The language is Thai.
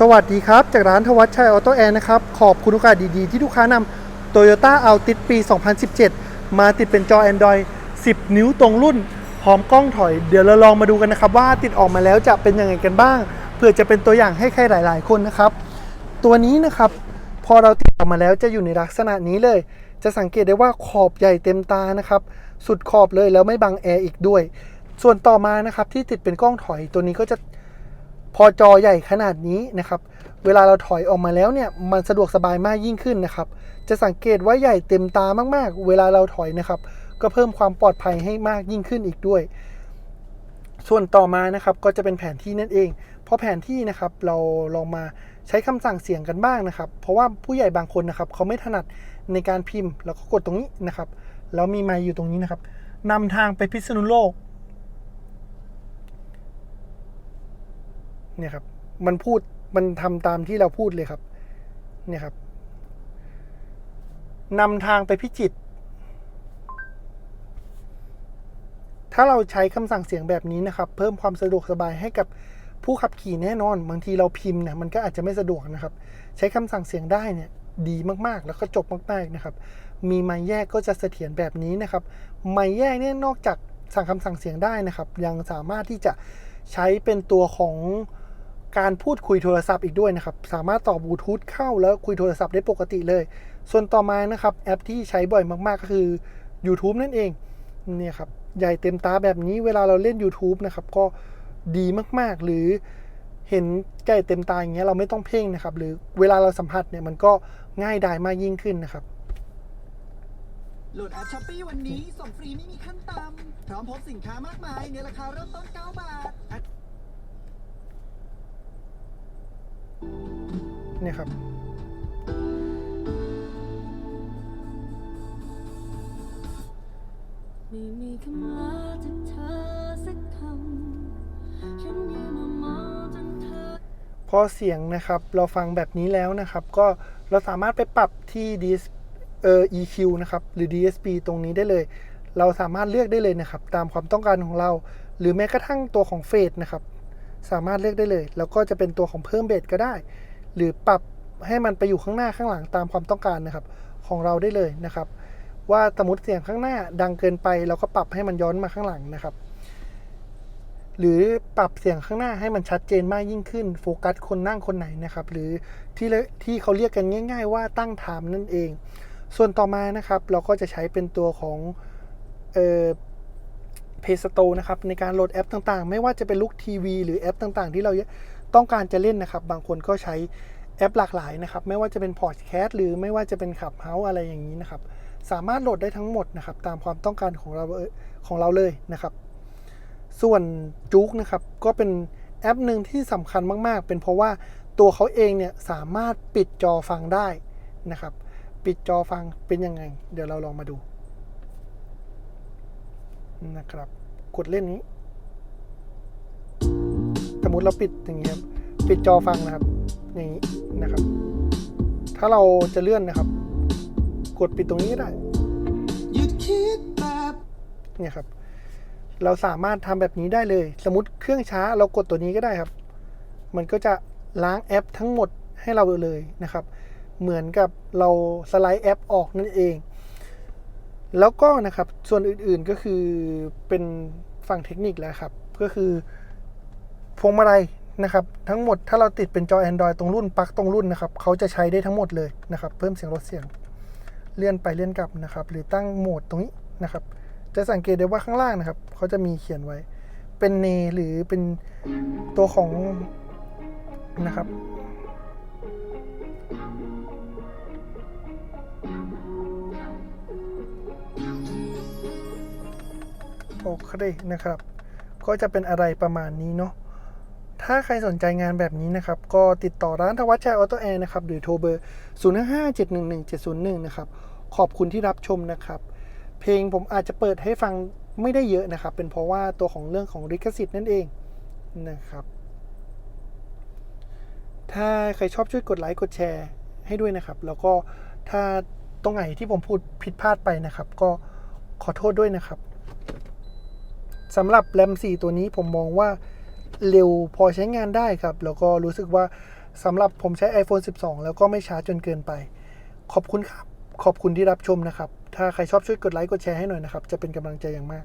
สวัสดีครับ จากร้านทวัชชัยออโต้แอร์นะครับ ขอบคุณโอกาสดีๆ ที่ลูกค้านำ Toyota a l t i s ปี 2017 มาติดเป็นจอ Android 10 นิ้วตรงรุ่น พร้อมกล้องถอย เดี๋ยวเราลองมาดูกันนะครับ ว่าติดออกมาแล้วจะเป็นยังไงกันบ้าง เพื่อจะเป็นตัวอย่างให้ใครหลาย ๆ คนนะครับ ตัวนี้นะครับ พอเราติดออกมาแล้วจะอยู่ในลักษณะนี้เลย จะสังเกตได้ว่าขอบใหญ่เต็มตานะครับ สุดขอบเลยแล้วไม่บังแอร์อีกด้วย ส่วนต่อมานะครับที่ติดเป็นกล้องถอยตัวนี้ก็จะ พอจอใหญ่ขนาดนี้นะครับ เวลาเราถอยออกมาแล้วเนี่ย มันสะดวกสบายมากยิ่งขึ้นนะครับ จะสังเกตว่าใหญ่เต็มตามากๆ เวลาเราถอยนะครับ ก็เพิ่มความปลอดภัยให้มากยิ่งขึ้นอีกด้วย ส่วนต่อมานะครับก็จะเป็นแผนที่นั่นเองเพราะแผนที่นะครับเราลองมาใช้คำสั่งเสียงกันบ้างนะครับ เพราะว่าผู้ใหญ่บางคนนะครับเขาไม่ถนัดในการพิมพ์ แล้วก็กดตรงนี้นะครับ แล้วมีไมค์อยู่ตรงนี้นะครับนำทางไปพิษณุโลก เนี่ยครับ มันพูดมันทำตามที่เราพูดเลยครับ เนี่ยครับนำทางไปพิจิต ถ้าเราใช้คำสั่งเสียงแบบนี้นะครับ เพิ่มความสะดวกสบายให้กับผู้ขับขี่แน่นอน บางทีเราพิมพ์เนี่ยมันก็อาจจะไม่สะดวกนะครับ ใช้คำสั่งเสียงได้เนี่ยดีมากๆ แล้วก็จบมากๆนะครับ มีไม้แยกก็จะเสถียรแบบนี้นะครับ ไม้แยกเนี่ยนอกจากสั่งคำสั่งเสียงได้นะครับ ยังสามารถที่จะใช้เป็นตัวของ การพูดคุยโทรศัพท์อีกด้วยนะครับ สามารถต่อบลูทูธเข้าแล้วคุยโทรศัพท์ได้ปกติเลย ส่วนต่อมานะครับ แอปที่ใช้บ่อยมากๆ ก็คือ YouTube นั่นเองเนี่ยครับใหญ่เต็มตาแบบนี้เวลาเราเล่น YouTube นะครับก็ดีมากๆ หรือเห็นใหญ่เต็มตาอย่างเงี้ยเราไม่ต้องเพ่งนะครับ หรือเวลาเราสัมผัสเนี่ยมันก็ง่ายดายมากยิ่งขึ้นนะครับ โหลดแอปช้อปปี้วันนี้ส่งฟรีไม่มีขั้นต่ำพร้อมพบสินค้ามากมายในราคาเริ่มต้น 9 บาท เนี่ยครับ ไม่มีคำลาจากเธอสักคำฉันยืนมองจนเธอพอเสียงนะครับ เราฟังแบบนี้แล้วนะครับ ก็เราสามารถไปปรับที่ DS เอ่อ EQ นะครับ หรือ DSP ตรงนี้ได้เลย เราสามารถเลือกได้เลยนะครับ ตามความต้องการของเรา หรือแม้กระทั่งตัวของเฟสนะครับ สามารถเลือกได้เลย แล้วก็จะเป็นตัวของเพิ่มเบสก็ได้ หรือปรับให้มันไปอยู่ข้างหน้าข้างหลังตามความต้องการนะครับของเราได้เลยนะครับ ว่าสมมติเสียงข้างหน้าดังเกินไปเราก็ปรับให้มันย้อนมาข้างหลังนะครับ หรือปรับเสียงข้างหน้าให้มันชัดเจนมากยิ่งขึ้น โฟกัสคนนั่งคนไหนนะครับ หรือที่ที่เขาเรียกกันง่าย ๆ ว่าตั้งไทม์นั่นเอง ส่วนต่อมานะครับ เราก็จะใช้เป็นตัวของเอ่อ Play Store นะครับในการโหลดแอปต่างๆ ไม่ว่าจะเป็นลูกทีวีหรือแอปต่างๆ ที่เรา ต้องการจะเล่นนะครับ บางคนก็ใช้แอปหลากหลายนะครับ ไม่ว่าจะเป็นพอดแคสต์หรือไม่ว่าจะเป็นขับเฮาอะไรอย่างนี้นะครับ สามารถโหลดได้ทั้งหมดนะครับ ตามความต้องการของเราของเราเลยนะครับ ส่วนจุกนะครับ ก็เป็นแอปหนึ่งที่สำคัญมาก ๆ เป็นเพราะว่าตัวเขาเองเนี่ยสามารถปิดจอฟังได้นะครับ ปิดจอฟังเป็นยังไง เดี๋ยวเราลองมาดูนะครับ กดเล่นนี้ มมติเราปิดอย่างนี้ครับปิดจอฟังนะครับ อย่างนี้นะครับ ถ้าเราจะเลื่อนนะครับ กดปิดตรงนี้ก็ได้หยุดคิดแบบเนี่ยครับ เราสามารถทำแบบนี้ได้เลย สมมติเครื่องช้าเรากดตัวนี้ก็ได้ครับ มันก็จะล้างแอปทั้งหมดให้เราเลยนะครับ เหมือนกับเราสไลด์แอปออกนั่นเอง แล้วก็นะครับส่วนอื่นๆก็คือเป็นฝั่งเทคนิคแล้วครับ ก็คือ พวงมาลัยนะครับทั้งหมดถ้าเราติดเป็นจอ Android ตรงรุ่นปลั๊กตรงรุ่นนะครับเขาจะใช้ได้ทั้งหมดเลยนะครับเพิ่มเสียงลดเสียงเลื่อนไปเลื่อนกลับนะครับหรือตั้งโหมดตรงนี้นะครับจะสังเกตได้ว่าข้างล่างนะครับเขาจะมีเขียนไว้เป็นเนหรือเป็นตัวของนะครับโอเคนะครับ ก็จะเป็นอะไรประมาณนี้เนาะ ถ้าใครสนใจงานแบบนี้นะครับ ก็ติดต่อร้านทวัชชัยออโต้แอร์นะครับ หรือโทรเบอร์ 0 5 5 7 1 1 7 0 1 นะครับ ขอบคุณที่รับชมนะครับ เพลงผมอาจจะเปิดให้ฟังไม่ได้เยอะนะครับ เป็นเพราะว่าตัวของเรื่องของลิขสิทธิ์นั่นเองนะครับ ถ้าใครชอบช่วยกดไลค์กดแชร์ให้ด้วยนะครับ แล้วก็ถ้าตรงไหนที่ผมพูดผิดพลาดไปนะครับ ก็ขอโทษด้วยนะครับสำหรับแรม4ตัวนี้ผมมองว่า เร็วพอใช้งานได้ครับ แล้วก็รู้สึกว่าสำหรับผมใช้ iPhone 12 แล้วก็ไม่ช้าจนเกินไป ขอบคุณครับ ขอบคุณที่รับชมนะครับ ถ้าใครชอบช่วยกดไลค์กดแชร์ให้หน่อยนะครับ จะเป็นกำลังใจอย่างมาก